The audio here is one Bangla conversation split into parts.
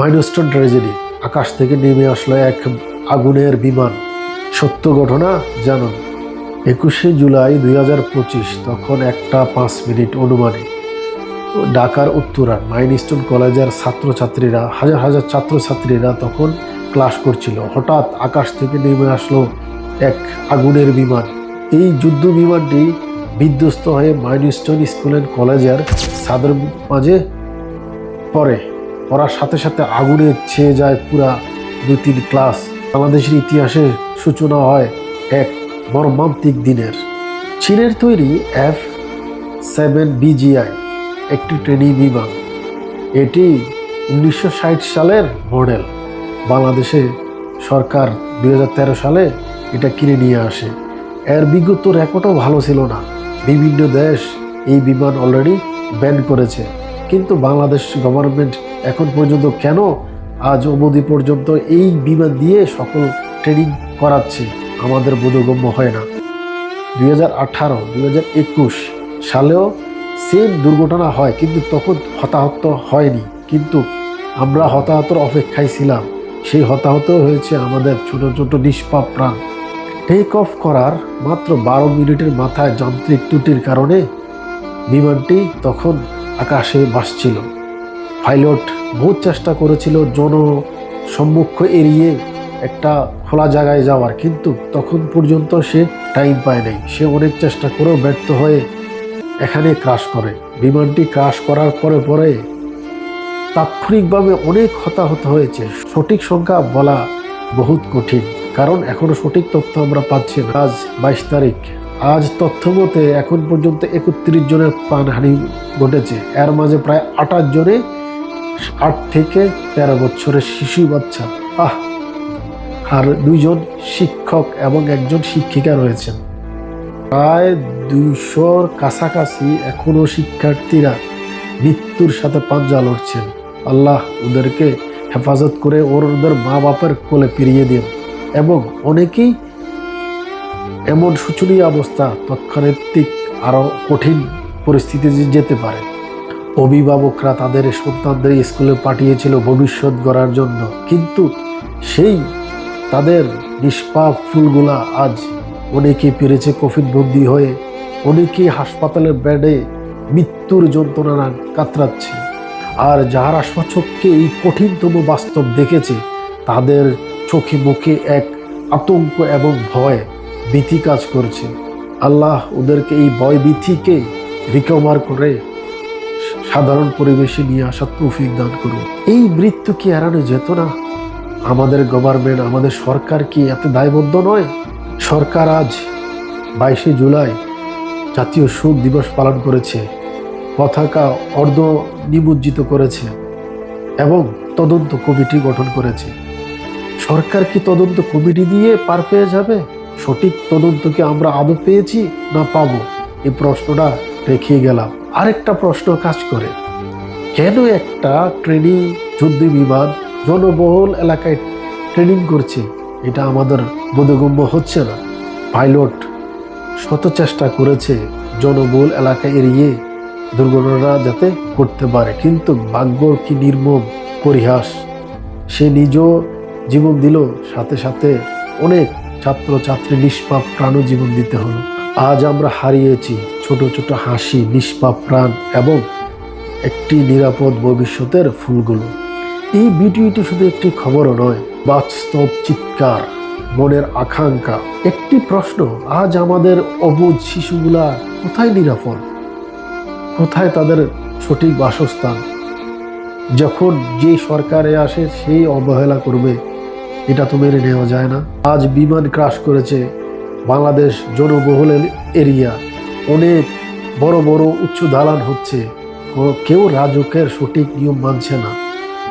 মাইনস্টোন ট্র্যাজেডি। আকাশ থেকে নেমে আসলো এক আগুনের বিমান। সত্য ঘটনা জানুন। একুশে জুলাই দুই হাজার পঁচিশ, তখন একটা পাঁচ মিনিট অনুমানে। ঢাকার উত্তরা মাইনস্টোন কলেজের ছাত্রছাত্রীরা, হাজার হাজার ছাত্রছাত্রীরা তখন ক্লাস করছিল। হঠাৎ আকাশ থেকে নেমে আসলো এক আগুনের বিমান। এই যুদ্ধ বিমানটি বিধ্বস্ত হয়ে মাইনস্টোন স্কুল অ্যান্ড কলেজের ছাদের মাঝে পড়ে। পড়ার সাথে সাথে আগুনে ছেয়ে যায় পুরা দুই তিন ক্লাস। বাংলাদেশের ইতিহাসে সূচনা হয় এক মর্মান্তিক দিনের। চীনের তৈরি এফ সেভেন বিজিআই, একটি ট্রেনিং বিমান। এটি উনিশশো ষাট সালের মডেল। বাংলাদেশে সরকার দু হাজার তেরো সালে এটা কিনে নিয়ে আসে। এর বিগত রেকর্ডও ভালো ছিল না। বিভিন্ন দেশ এই বিমান অলরেডি ব্যান করেছে। কিন্তু বাংলাদেশ গভর্নমেন্ট এখন পর্যন্ত কেন আজ অবধি পর্যন্ত এই বিমা দিয়ে সকল ট্রেনিং করাচ্ছে? আমাদের বোধগম্য হয় না। দুই হাজার আঠারো, দুই হাজার একুশ সালেও সেম দুর্ঘটনা হয়, কিন্তু তখন হতাহত হয়নি। কিন্তু আমরা হতাহতর অপেক্ষায় ছিলাম। সেই হতাহত হয়েছে আমাদের ছোট ছোট নিষ্পাপ প্রাণ। টেক অফ করার মাত্র বারো মিনিটের মাথায় যান্ত্রিক ত্রুটির কারণে বিমানটি তখন আকাশে ভাসছিল। পাইলট বহুত চেষ্টা করেছিল জন সম্মুখ এড়িয়ে একটা খোলা জায়গায় যাওয়ার, কিন্তু তখন পর্যন্ত সে টাইম পায় নাই। সে অনেক চেষ্টা করেও ব্যর্থ হয়ে এখানে ক্রাশ করে। বিমানটি ক্রাশ করার পরে পরে তাৎক্ষণিকভাবে অনেক হতাহত হয়েছে। সঠিক সংখ্যা বলা বহুত কঠিন, কারণ এখনও সঠিক তথ্য আমরা পাচ্ছি না। আজ বাইশ তারিখ। আজ তথ্য মতে এখন পর্যন্ত একত্রিশ জনের প্রাণহানি ঘটেছে। এর মাঝে প্রায় আঠাশ জনে আট থেকে তেরো বছরের শিশু বাচ্চা। আহ! আর দুইজন শিক্ষক এবং একজন শিক্ষিকা রয়েছেন। প্রায় দুইশোর কাছাকাছি এখনও শিক্ষার্থীরা মৃত্যুর সাথে পাঞ্জা লড়ছেন। আল্লাহ ওদেরকে হেফাজত করে ওর ওদের মা বাপের কোলে ফিরিয়ে দিন। এবং অনেকেই এমন শোচনীয় অবস্থা তৎক্ষণাত্তিক আরও কঠিন পরিস্থিতিতে যেতে পারে। অভিভাবকরা তাদের সন্তানদের স্কুলে পাঠিয়েছিল ভবিষ্যৎ গড়ার জন্য। কিন্তু সেই তাদের নিষ্পাপ ফুলগুলা আজ অনেকে পেরেছে কফিন বন্দি হয়ে অনেকেই হাসপাতালের বেডে মৃত্যুর যন্ত্রণা কাতরাচ্ছে। আর যারা স্বচক্ষে এই কঠিনতম বাস্তব দেখেছে, তাদের চোখে মুখে এক আতঙ্ক এবং ভয় ভীতি কাজ করছে। আল্লাহ ওদেরকে এই ভয় ভীতিকে রিকভার করে সাধারণ পরিবেশে নিয়ে আসার তৌফিক দান করুন। এই মৃত্যু কি এড়ানো যেত না? আমাদের গভর্নমেন্ট আমাদের সরকার কি এত দায়বদ্ধ নয়? সরকার আজ বাইশে জুলাই জাতীয় শোক দিবস পালন করেছে, পতাকা অর্ধ নিমজ্জিত করেছে এবং তদন্ত কমিটি গঠন করেছে। সরকার কি তদন্ত কমিটি দিয়ে পার পেয়ে যাবে? সঠিক তদন্ত কি আমরা আদৌ পেয়েছি না পাবো? এই প্রশ্নটা রেখে গেলাম। আরেকটা প্রশ্ন কাজ করে। কেন একটা ট্রেনিং যুদ্ধ বিমান জনবহুল এলাকায় ট্রেনিং করছে? এটা আমাদের বোধগম্য হচ্ছে না। পাইলট শত চেষ্টা করেছে জনবহুল এলাকা এড়িয়ে দুর্ঘটনা যাতে করতে পারে, কিন্তু ভাগ্যর কি নির্মম পরিহাস? সে নিজ জীবন দিল সাথে সাথে অনেক ছাত্র ছাত্রী নিষ্পাপ প্রাণও জীবন দিতে হলো। আজ আমরা হারিয়েছি ছোট ছোট হাসি, নিষ্পাপ প্রাণ এবং একটি নিরাপদ ভবিষ্যতের ফুলগুলো। এই ভিডিওটি শুধু একটি খবরও নয়, বাস্তব চিৎকার, মনের আকাঙ্ক্ষা। একটি প্রশ্ন, আজ আমাদের অবুধ শিশুগুলা কোথায় নিরাপদ? কোথায় তাদের সঠিক বাসস্থান? যখন যে সরকারে আসে সেই অবহেলা করবে। এটা তো মেনে নেওয়া যায় না। আজ বিমান ক্রাশ করেছে বাংলাদেশ জনবহুল এরিয়া অনেক বড় বড় উচ্চ দালান হচ্ছে। কেউ রাজকের সঠিক নিয়ম মানছে না।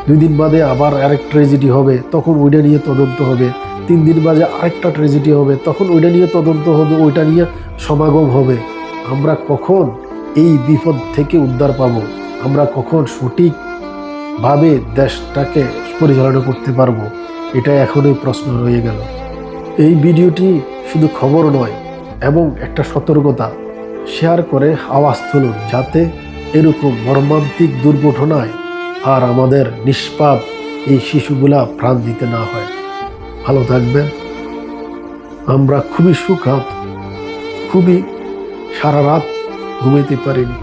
দুই দিন বাদে আবার আরেক ট্রেজেডি হবে, তখন ওইটা নিয়ে তদন্ত হবে। তিন দিন বাদে আরেকটা ট্রেজেডি হবে, তখন ওইটা নিয়ে তদন্ত হবে, ওইটা নিয়ে সমাগম হবে। আমরা কখন এই বিপদ থেকে উদ্ধার পাব? আমরা কখন সঠিকভাবে দেশটাকে পরিচালনা করতে পারব? এটা এখনই প্রশ্ন রয়ে গেল। এই ভিডিওটি শুধু খবর নয়, এবং একটা সতর্কতা, শেয়ার করে আওয়াজ তুলুন যাতে এরকম মর্মান্তিক দুর্ঘটনায় আর আমাদের নিষ্পাপ এই শিশুগুলা প্রাণ দিতে না হয়। ভালো থাকবেন। আমরা খুবই সুখাত, খুবই সারা রাত ঘুমাইতে পারিনি।